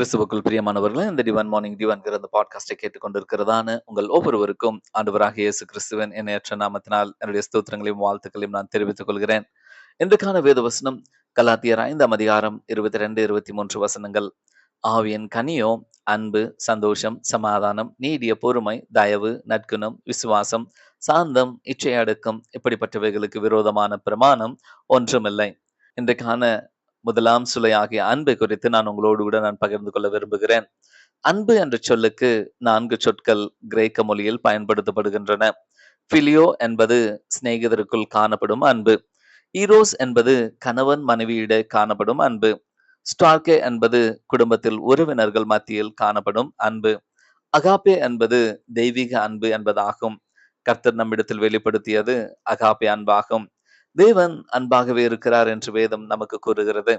கிறிஸ்துவுக்குள் பிரியமானவர்களே இந்த டிவன் மார்னிங் டிவன்கிற அந்த பாட்காஸ்டை கேட்டுக்கொண்டிருக்கிறதான உங்கள் ஒவ்வொருவருக்கும் ஆண்டவராக இயேசு கிறிஸ்துவன் எண்ணற்ற நாமத்தினால் என்னுடைய ஸ்தோத்திரங்களையும் வாழ்த்துக்களையும் நான் தெரிவித்துக் கொள்கிறேன். இன்றைக்கான வேத வசனம் கலாத்தியர் ஐந்தாம் அதிகாரம் இருபத்தி ரெண்டு இருபத்தி மூன்று வசனங்கள். ஆவியின் கனியோ அன்பு சந்தோஷம் சமாதானம் நீடிய பொறுமை தயவு நற்குணம் விசுவாசம் சாந்தம் இச்சை அடக்கம் இப்படிப்பட்டவைகளுக்கு விரோதமான பிரமாணம் ஒன்றுமில்லை. இன்றைக்கான முதலாம் சுலை ஆகிய அன்பை குறித்து நான் உங்களோடு கூட நான் பகிர்ந்து கொள்ள விரும்புகிறேன். அன்பு என்ற சொல்லுக்கு நான்கு சொற்கள் கிரேக்க மொழியில் பயன்படுத்தப்படுகின்றன. பிலியோ என்பது சிநேகிதருக்குள் காணப்படும் அன்பு. ஈரோஸ் என்பது கணவன் மனைவியிட காணப்படும் அன்பு. ஸ்டார்கே என்பது குடும்பத்தில் உறவினர்கள் மத்தியில் காணப்படும் அன்பு. அகாப்பே என்பது தெய்வீக அன்பு என்பதாகும். கர்த்தர் நம்மிடத்தில் வெளிப்படுத்தியது அகாப்பே அன்பாகும். தேவன் அன்பாகவே இருக்கிறார் என்று வேதம் நமக்கு கூறுகிறது.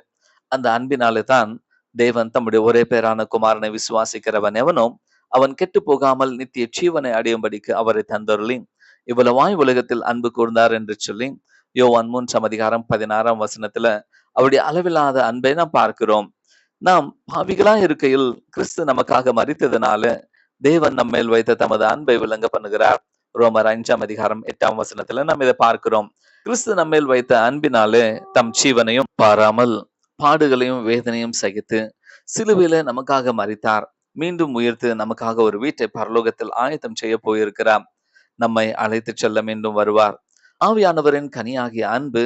அந்த அன்பினாலே தான் தேவன் தம்முடைய ஒரே பேரான குமாரனை விசுவாசிக்கிறவன் எவனோ அவன் கெட்டு போகாமல் நித்திய ஜீவனை அடையும்படிக்கு அவரை தந்தருளி இவ்வளவாய் உலகத்தில் அன்பு கூர்ந்தார் என்று சொல்லி யோவான் மூன்றாம் அதிகாரம் பதினாறாம் வசனத்துல அவருடைய அளவில்லாத அன்பை நாம் பார்க்கிறோம். நாம் பாவிகளா இருக்கையில் கிறிஸ்து நமக்காக மறித்ததுனால தேவன் நம்மேல் வைத்த தமது அன்பை விளங்க பண்ணுகிறார். ரோமர் அஞ்சாம் அதிகாரம் எட்டாம் வசனத்துல நம்ம இதை பார்க்கிறோம். கிறிஸ்து நம்மேல் வைத்த அன்பினாலே தம் ஜீவனையும் பாராமல் பாடுகளையும் வேதனையும் சகித்து சிலுவையில நமக்காக மறித்தார் மீண்டும் உயர்த்து நமக்காக ஒரு வீட்டை பரலோகத்தில் ஆயத்தம் செய்ய போயிருக்கிறார். நம்மை அழைத்து செல்ல மீண்டும் வருவார். ஆவியானவரின் கனியாகிய அன்பு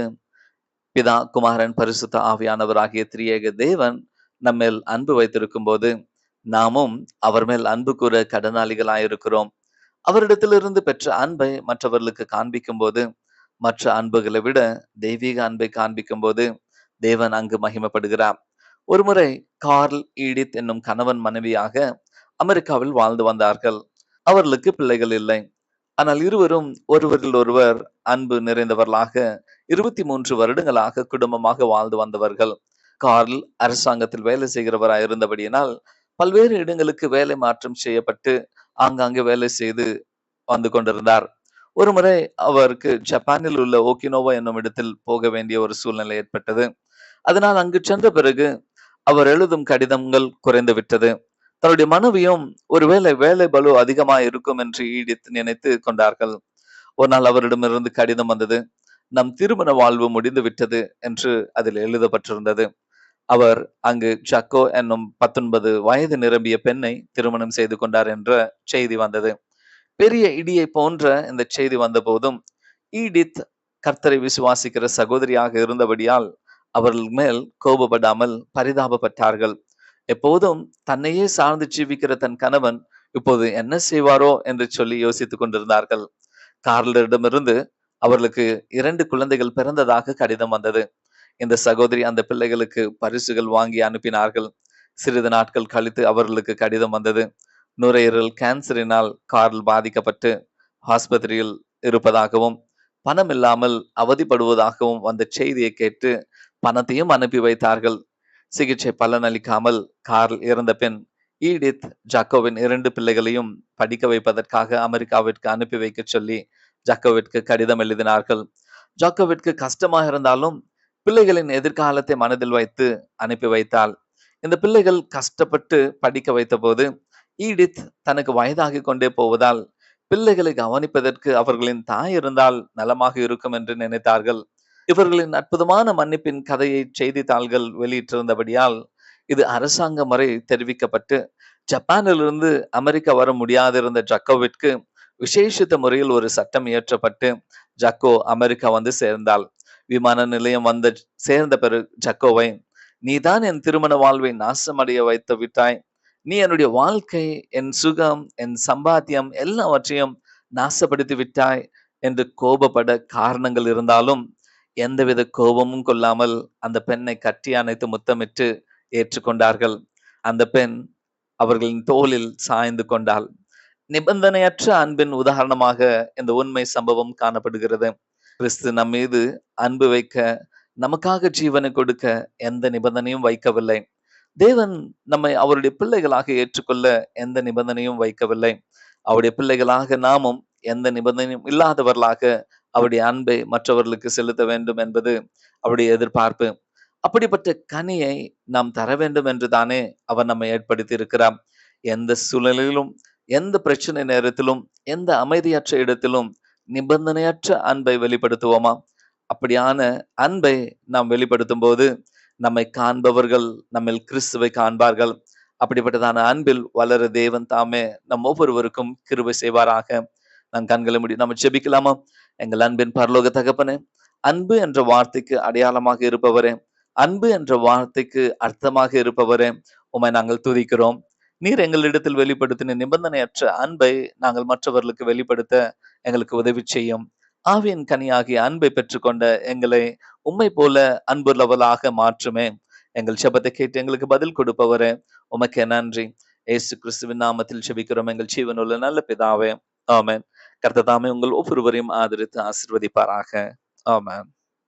பிதா குமாரன் பரிசுத்த ஆவியானவர் ஆகிய திரியேக தேவன் நம்மேல் அன்பு வைத்திருக்கும் போது நாமும் அவர் மேல் அன்பு கூற கடனாளிகளாயிருக்கிறோம். அவரிடத்திலிருந்து பெற்ற அன்பை மற்றவர்களுக்கு காண்பிக்கும் போது மற்ற அன்புகளை விட தெய்வீக அன்பை காண்பிக்கும் போது தேவன் அங்கு மகிமப்படுகிறார். ஒருமுறை கார்ல் ஈடித் என்னும் கணவன் மனைவியாக அமெரிக்காவில் வாழ்ந்து வந்தார்கள். அவர்களுக்கு பிள்ளைகள் இல்லை. ஆனால் இருவரும் ஒருவரில் ஒருவர் அன்பு நிறைந்தவர்களாக இருபத்தி மூன்று வருடங்களாக குடும்பமாக வாழ்ந்து வந்தவர்கள். கார்ல் அரசாங்கத்தில் வேலை செய்கிறவராய் இருந்தபடியினால் பல்வேறு இடங்களுக்கு வேலை மாற்றம் செய்யப்பட்டு ஆங்காங்கே வேலை செய்து வந்து கொண்டிருந்தார். ஒரு முறை அவருக்கு ஜப்பானில் உள்ள ஓகினோவா என்னும் இடத்தில் போக வேண்டிய ஒரு சூழ்நிலை ஏற்பட்டது. அதனால் அங்கு சென்ற பிறகு அவர் எழுதும் கடிதங்கள் குறைந்து விட்டது. தன்னுடைய மனைவியும் ஒருவேளை வேலை பலு அதிகமா இருக்கும் என்று ஈடித்து நினைத்து கொண்டார்கள். ஒரு நாள் அவரிடமிருந்து கடிதம் வந்தது. நம் திருமண வாழ்வு முடிந்து விட்டது என்று அதில் எழுதப்பட்டிருந்தது. அவர் அங்கு ஜக்கோ என்னும் பத்தொன்பது வயது நிரம்பிய பெண்ணை திருமணம் செய்து கொண்டார் என்ற செய்தி வந்தது. பெரிய இடியை போன்ற இந்த செய்தி வந்த போதும் ஈடித் கர்த்தரை விசுவாசிக்கிற சகோதரியாக இருந்தபடியால் அவர்கள் மேல் கோபப்படாமல் பரிதாபப்பட்டார்கள். எப்போதும் தன்னையே சார்ந்து ஜீவிக்கிற தன் கணவன் இப்போது என்ன செய்வாரோ என்று சொல்லி யோசித்துக் கொண்டிருந்தார்கள். கார்லரிடமிருந்து அவர்களுக்கு இரண்டு குழந்தைகள் பிறந்ததாக கடிதம் வந்தது. இந்த சகோதரி அந்த பிள்ளைகளுக்கு பரிசுகள் வாங்கி அனுப்பினார்கள். சிறிது நாட்கள் கழித்து அவர்களுக்கு கடிதம் வந்தது. நுரையீரல் கேன்சரினால் கார்ல் பாதிக்கப்பட்டு ஆஸ்பத்திரியில் இருப்பதாகவும் பணம் இல்லாமல் அவதிப்படுவதாகவும் வந்த செய்தியை கேட்டு பணத்தையும் அனுப்பி வைத்தார்கள். சிகிச்சை பலனளிக்காமல் கார்ல் இறந்த பின் ஈடித் ஜாக்கோவின் இரண்டு பிள்ளைகளையும் படிக்க வைப்பதற்காக அமெரிக்காவிற்கு அனுப்பி வைக்க சொல்லி ஜாக்கோவிற்கு கடிதம் எழுதினார்கள். ஜாக்கோவிற்கு கஷ்டமாக இருந்தாலும் பிள்ளைகளின் எதிர்காலத்தை மனதில் வைத்து அனுப்பி வைத்தாள். இந்த பிள்ளைகள் கஷ்டப்பட்டு படிக்க வைத்த போது ஈடித் தனக்கு வயதாகி கொண்டே போவதால் பிள்ளைகளை கவனிப்பதற்கு அவர்களின் தாய் இருந்தால் நலமாக இருக்கும் என்று நினைத்தார்கள். இவர்களின் அற்புதமான மன்னிப்பின் கதையை செய்தித்தாள்கள் வெளியிட்டிருந்தபடியால் இது அரசாங்க முறை தெரிவிக்கப்பட்டு ஜப்பானிலிருந்து அமெரிக்கா வர முடியாதிருந்த ஜக்கோவிற்கு விசேஷித்த முறையில் ஒரு சட்டம் இயற்றப்பட்டு ஜக்கோ அமெரிக்கா வந்து சேர்ந்தாள். விமான நிலையம் வந்த சேர்ந்த பிறகு ஜக்கோவை நீதான் என் திருமண வாழ்வை நாசமடைய வைத்து விட்டாய். நீ என்னுடைய வாழ்க்கை என் சுகம் என் சம்பாத்தியம் எல்லாவற்றையும் நாசப்படுத்தி விட்டாய் என்று கோபப்பட காரணங்கள் இருந்தாலும் எந்தவித கோபமும் கொள்ளாமல் அந்த பெண்ணை கட்டி அணைத்து முத்தமிட்டு ஏற்றுக்கொண்டார்கள். அந்த பெண் அவர்களின் தோளில் சாய்ந்து கொண்டாள். நிபந்தனையற்ற அன்பின் உதாரணமாக இந்த உண்மை சம்பவம் காணப்படுகிறது. கிறிஸ்து நம் மீது அன்பு வைக்க நமக்காக ஜீவனை கொடுக்க எந்த நிபந்தனையும் வைக்கவில்லை. தேவன் நம்மை அவருடைய பிள்ளைகளாக ஏற்றுக்கொள்ள எந்த நிபந்தனையும் வைக்கவில்லை. அவருடைய பிள்ளைகளாக நாமும் எந்த நிபந்தனையும் இல்லாதவர்களாக அவருடைய அன்பை மற்றவர்களுக்கு செலுத்த வேண்டும் என்பது அவருடைய எதிர்பார்ப்பு. அப்படிப்பட்ட கனியை நாம் தர வேண்டும் என்று தானே அவர் நம்மை ஏற்படுத்தி இருக்கிறார் எந்த சூழ்நிலையிலும் எந்த பிரச்சனை நேரத்திலும் எந்த அமைதியற்ற இடத்திலும் நிபந்தனையற்ற அன்பை வெளிப்படுத்துவோமா? அப்படியான அன்பை நாம் வெளிப்படுத்தும் போது நம்மை காண்பவர்கள் நம்மில் கிறிஸ்துவை காண்பார்கள். அப்படிப்பட்டதான அன்பில் வளர தேவன் தாமே நம் ஒவ்வொருவருக்கும் கிருபை செய்வாராக. நம் கண்களை முடி நம்ம ஜெபிக்கலாமா? எங்கள் அன்பின் பரலோக தகப்பனே அன்பு என்ற வார்த்தைக்கு அடையாளமாக இருப்பவரே அன்பு என்ற வார்த்தைக்கு அர்த்தமாக இருப்பவரே உமை நாங்கள் துதிக்கிறோம். நீர் எங்களிடத்தில் வெளிப்படுத்தின நிபந்தனையற்ற அன்பை நாங்கள் மற்றவர்களுக்கு வெளிப்படுத்த எங்களுக்கு உதவி செய்யும். ஆவியின் கனியாகிய அன்பை பெற்றுக்கொண்ட எங்களை உண்மை போல அன்புள்ளவளாக மாற்றுமே. எங்கள் செபத்தை கேட்டு எங்களுக்கு பதில் கொடுப்பவரே. உமக்கு நன்றி. ஏசு கிறிஸ்துவின் நாமத்தில் செபிக்கிறோம். எங்கள் ஜீவனுள்ள நல்ல பிதாவே. ஆமேன். கர்த்ததாமே உங்கள் ஒவ்வொருவரையும் ஆதரித்து ஆசிர்வதிப்பாராக. ஆமேன்.